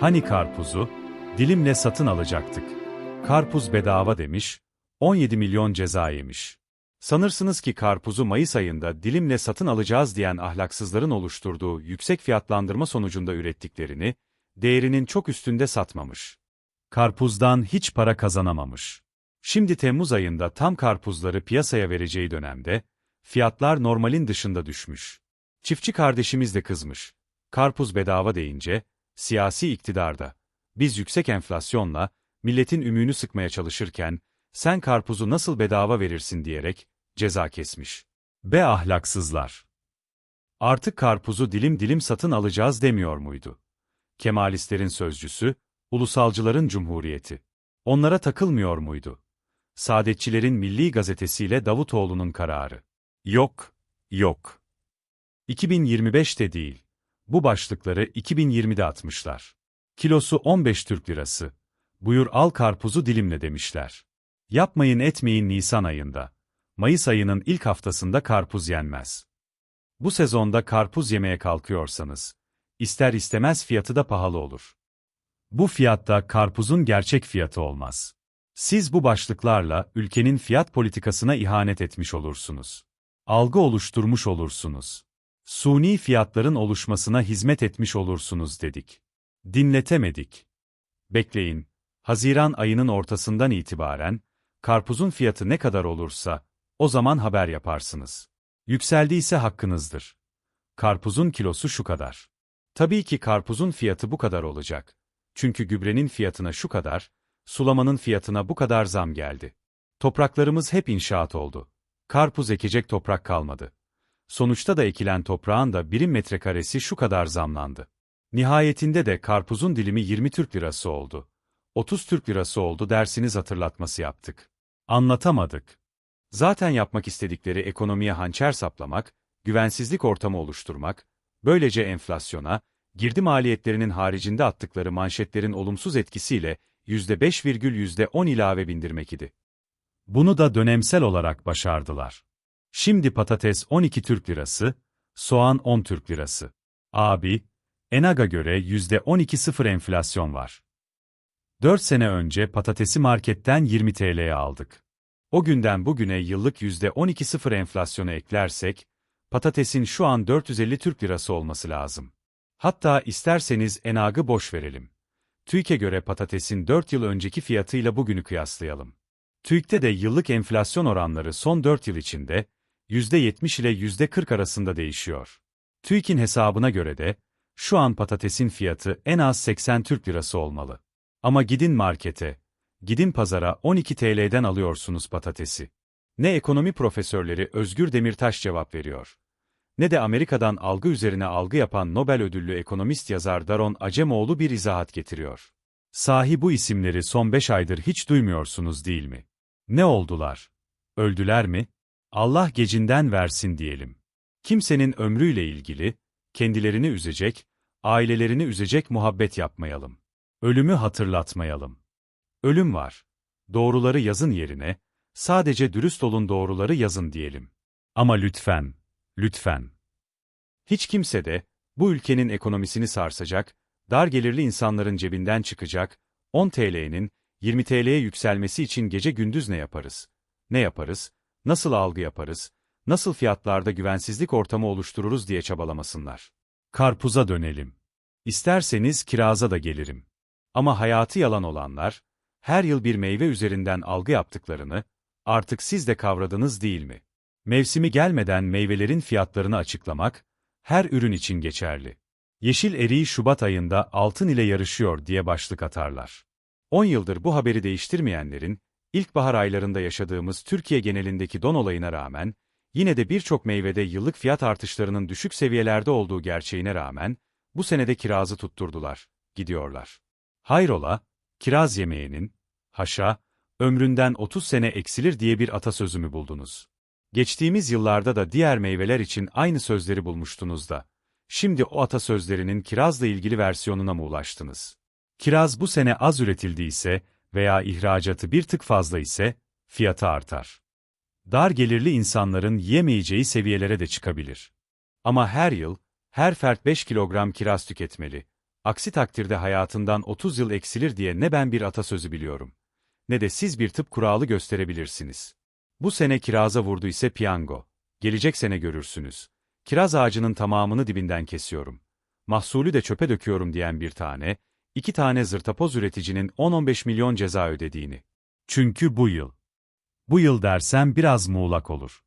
Hani karpuzu, dilimle satın alacaktık. Karpuz bedava demiş, 17 milyon ceza yemiş. Sanırsınız ki karpuzu Mayıs ayında dilimle satın alacağız diyen ahlaksızların oluşturduğu yüksek fiyatlandırma sonucunda ürettiklerini, değerinin çok üstünde satmamış. Karpuzdan hiç para kazanamamış. Şimdi Temmuz ayında tam karpuzları piyasaya vereceği dönemde, fiyatlar normalin dışında düşmüş. Çiftçi kardeşimiz de kızmış. Karpuz bedava deyince, siyasi iktidarda, biz yüksek enflasyonla, milletin ümüğünü sıkmaya çalışırken, sen karpuzu nasıl bedava verirsin diyerek, ceza kesmiş. Be ahlaksızlar! Artık karpuzu dilim dilim satın alacağız demiyor muydu? Kemalistlerin sözcüsü, ulusalcıların cumhuriyeti. Onlara takılmıyor muydu? Saadetçilerin Milli Gazetesiyle Davutoğlu'nun kararı. Yok, yok. 2025'te değil. Bu başlıkları 2020'de atmışlar. Kilosu 15 Türk Lirası. Buyur al karpuzu dilimle demişler. Yapmayın etmeyin Nisan ayında. Mayıs ayının ilk haftasında karpuz yenmez. Bu sezonda karpuz yemeye kalkıyorsanız, ister istemez fiyatı da pahalı olur. Bu fiyatta karpuzun gerçek fiyatı olmaz. Siz bu başlıklarla ülkenin fiyat politikasına ihanet etmiş olursunuz. Algı oluşturmuş olursunuz. Suni fiyatların oluşmasına hizmet etmiş olursunuz dedik. Dinletemedik. Bekleyin, Haziran ayının ortasından itibaren, karpuzun fiyatı ne kadar olursa, o zaman haber yaparsınız. Yükseldiyse hakkınızdır. Karpuzun kilosu şu kadar. Tabii ki karpuzun fiyatı bu kadar olacak. Çünkü gübrenin fiyatına şu kadar, sulamanın fiyatına bu kadar zam geldi. Topraklarımız hep inşaat oldu. Karpuz ekecek toprak kalmadı. Sonuçta da ekilen toprağın da birim metrekaresi şu kadar zamlandı. Nihayetinde de karpuzun dilimi 20 Türk lirası oldu. 30 Türk lirası oldu dersiniz hatırlatması yaptık. Anlatamadık. Zaten yapmak istedikleri ekonomiye hançer saplamak, güvensizlik ortamı oluşturmak, böylece enflasyona, girdi maliyetlerinin haricinde attıkları manşetlerin olumsuz etkisiyle %5,10 ilave bindirmek idi. Bunu da dönemsel olarak başardılar. Şimdi patates 12 Türk Lirası, soğan 10 Türk Lirası. Abi, Enag'a göre %12 sıfır enflasyon var. 4 sene önce patatesi marketten 20 TL'ye aldık. O günden bugüne yıllık %12 sıfır enflasyonu eklersek, patatesin şu an 450 Türk Lirası olması lazım. Hatta isterseniz Enag'ı boş verelim. TÜİK'e göre patatesin 4 yıl önceki fiyatıyla bugünü kıyaslayalım. TÜİK'te de yıllık enflasyon oranları son 4 yıl içinde %70 ile %40 arasında değişiyor. TÜİK'in hesabına göre de şu an patatesin fiyatı en az 80 Türk Lirası olmalı. Ama gidin markete, gidin pazara 12 TL'den alıyorsunuz patatesi. Ne ekonomi profesörleri Özgür Demirtaş cevap veriyor. Ne de Amerika'dan algı üzerine algı yapan Nobel ödüllü ekonomist yazar Daron Acemoğlu bir izahat getiriyor. Sahi bu isimleri son 5 aydır hiç duymuyorsunuz değil mi? Ne oldular? Öldüler mi? Allah gecinden versin diyelim. Kimsenin ömrüyle ilgili, kendilerini üzecek, ailelerini üzecek muhabbet yapmayalım. Ölümü hatırlatmayalım. Ölüm var. Doğruları yazın yerine, sadece dürüst olun doğruları yazın diyelim. Ama lütfen, lütfen. Hiç kimse de, bu ülkenin ekonomisini sarsacak, dar gelirli insanların cebinden çıkacak, 10 TL'nin 20 TL'ye yükselmesi için gece gündüz ne yaparız? Ne yaparız? Nasıl algı yaparız? Nasıl fiyatlarda güvensizlik ortamı oluştururuz diye çabalamasınlar. Karpuza dönelim. İsterseniz kiraza da gelirim. Ama hayatı yalan olanlar, her yıl bir meyve üzerinden algı yaptıklarını, artık siz de kavradınız değil mi? Mevsimi gelmeden meyvelerin fiyatlarını açıklamak, her ürün için geçerli. Yeşil eriği Şubat ayında altın ile yarışıyor diye başlık atarlar. 10 yıldır bu haberi değiştirmeyenlerin, ilkbahar aylarında yaşadığımız Türkiye genelindeki don olayına rağmen, yine de birçok meyvede yıllık fiyat artışlarının düşük seviyelerde olduğu gerçeğine rağmen, bu senede kirazı tutturdular, gidiyorlar. Hayrola, kiraz yemeğinin, haşa, ömründen 30 sene eksilir diye bir atasözü mü buldunuz? Geçtiğimiz yıllarda da diğer meyveler için aynı sözleri bulmuştunuz da, şimdi o atasözlerinin kirazla ilgili versiyonuna mı ulaştınız? Kiraz bu sene az üretildiyse veya ihracatı bir tık fazla ise, fiyatı artar. Dar gelirli insanların yiyemeyeceği seviyelere de çıkabilir. Ama her yıl, her fert 5 kilogram kiraz tüketmeli. Aksi takdirde hayatından 30 yıl eksilir diye ne ben bir atasözü biliyorum. Ne de siz bir tıp kuralı gösterebilirsiniz. Bu sene kiraza vurdu ise piyango. Gelecek sene görürsünüz. Kiraz ağacının tamamını dibinden kesiyorum. Mahsulü de çöpe döküyorum diyen bir tane, iki tane zırtapoz üreticinin 10-15 milyon ceza ödediğini. Çünkü bu yıl. Bu yıl dersem biraz muğlak olur.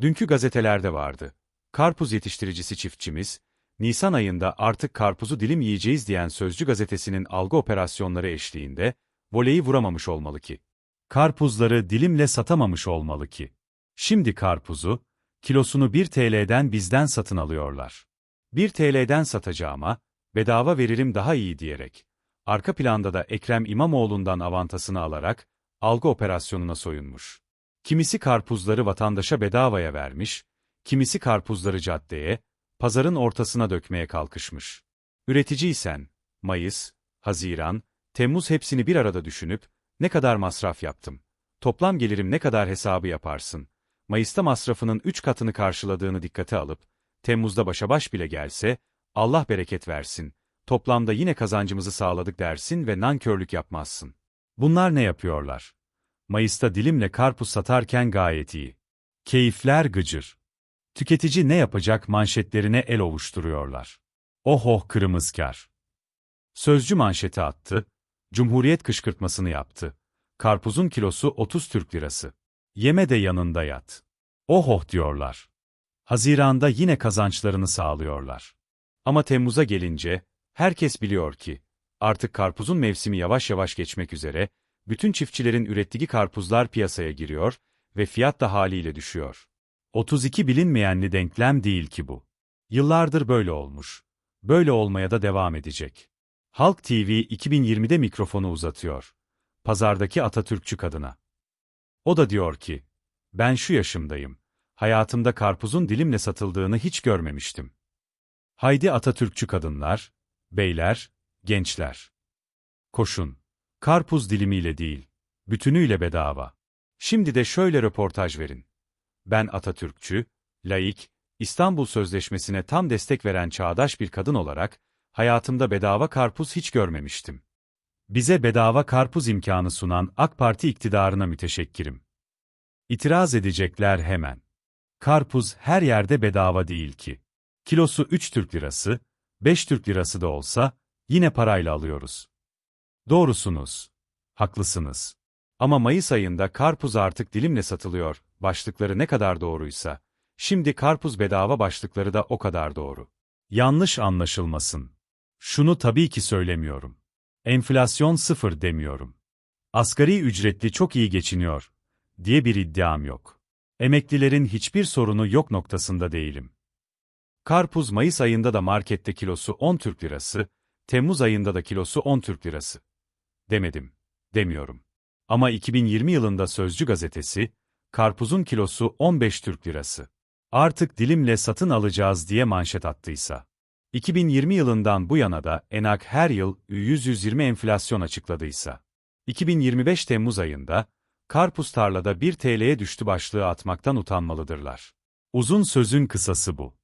Dünkü gazetelerde vardı. Karpuz yetiştiricisi çiftçimiz, Nisan ayında artık karpuzu dilim yiyeceğiz diyen Sözcü gazetesinin algı operasyonları eşliğinde, voleyi vuramamış olmalı ki. Karpuzları dilimle satamamış olmalı ki. Şimdi karpuzu, kilosunu 1 TL'den bizden satın alıyorlar. 1 TL'den satacağıma, bedava veririm daha iyi diyerek, arka planda da Ekrem İmamoğlu'ndan avantasını alarak, algı operasyonuna soyunmuş. Kimisi karpuzları vatandaşa bedavaya vermiş, kimisi karpuzları caddeye, pazarın ortasına dökmeye kalkışmış. Üreticiysen, Mayıs, Haziran, Temmuz hepsini bir arada düşünüp, ne kadar masraf yaptım, toplam gelirim ne kadar hesabı yaparsın, Mayıs'ta masrafının 3 katını karşıladığını dikkate alıp, Temmuz'da başa baş bile gelse, Allah bereket versin, toplamda yine kazancımızı sağladık dersin ve nankörlük yapmazsın. Bunlar ne yapıyorlar? Mayıs'ta dilimle karpuz satarken gayet iyi. Keyifler gıcır. Tüketici ne yapacak manşetlerine el ovuşturuyorlar. Oh oh kırmızıkar. Sözcü manşeti attı, Cumhuriyet kışkırtmasını yaptı. Karpuzun kilosu 30 Türk lirası. Yeme de yanında yat. Oh oh diyorlar. Haziranda yine kazançlarını sağlıyorlar. Ama Temmuz'a gelince, herkes biliyor ki, artık karpuzun mevsimi yavaş yavaş geçmek üzere, bütün çiftçilerin ürettiği karpuzlar piyasaya giriyor ve fiyat da haliyle düşüyor. 32 bilinmeyenli denklem değil ki bu. Yıllardır böyle olmuş. Böyle olmaya da devam edecek. Halk TV 2020'de mikrofonu uzatıyor. Pazardaki Atatürkçü kadına. O da diyor ki, ben şu yaşımdayım. Hayatımda karpuzun dilimle satıldığını hiç görmemiştim. Haydi Atatürkçü kadınlar, beyler, gençler. Koşun. Karpuz dilimiyle değil, bütünüyle bedava. Şimdi de şöyle röportaj verin. Ben Atatürkçü, laik, İstanbul Sözleşmesi'ne tam destek veren çağdaş bir kadın olarak, hayatımda bedava karpuz hiç görmemiştim. Bize bedava karpuz imkanı sunan AK Parti iktidarına müteşekkirim. İtiraz edecekler hemen. Karpuz her yerde bedava değil ki. Kilosu 3 Türk lirası, 5 Türk lirası da olsa, yine parayla alıyoruz. Doğrusunuz. Haklısınız. Ama Mayıs ayında karpuz artık dilimle satılıyor, başlıkları ne kadar doğruysa, şimdi karpuz bedava başlıkları da o kadar doğru. Yanlış anlaşılmasın. Şunu tabii ki söylemiyorum. Enflasyon sıfır demiyorum. Asgari ücretli çok iyi geçiniyor, diye bir iddiam yok. Emeklilerin hiçbir sorunu yok noktasında değilim. Karpuz Mayıs ayında da markette kilosu 10 Türk lirası, Temmuz ayında da kilosu 10 Türk lirası. Demedim, demiyorum. Ama 2020 yılında Sözcü gazetesi, karpuzun kilosu 15 Türk lirası. Artık dilimle satın alacağız diye manşet attıysa. 2020 yılından bu yana da ENAK her yıl 100-120 enflasyon açıkladıysa. 2025 Temmuz ayında, karpuz tarlada 1 TL'ye düştü başlığı atmaktan utanmalıdırlar. Uzun sözün kısası bu.